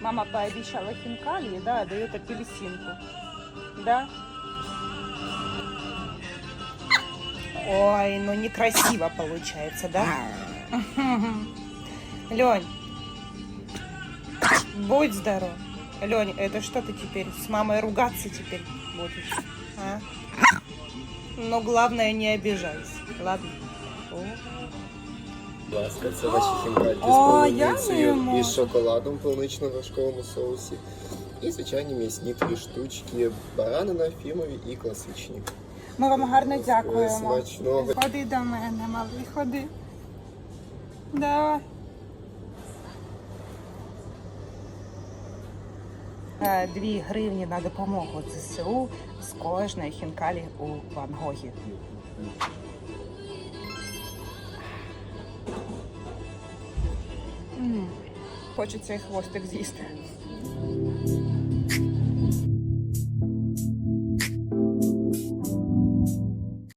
Мама пообещала хинкали, да, дает апельсинку. Да? Ой, ну некрасиво получается, да? Лень, будь здоров. Лень, это что ты теперь с мамой ругаться теперь будешь? А? Но главное не обижайся, ладно? О. Будь ласка, це ваші хінкальки з О, я полуницею і шоколадом в полунично-вершковому соусі. І звичайні м'ясні дві штучки, баранина, фімові і класичні. Ми вам гарно дякуємо. Смачного. Ходи до мене, малий, ходи. Давай. Е, Дві гривні на допомогу ЗСУ з кожної хінкалі у Ван Гогі. Хочеться хвостик з'їсти.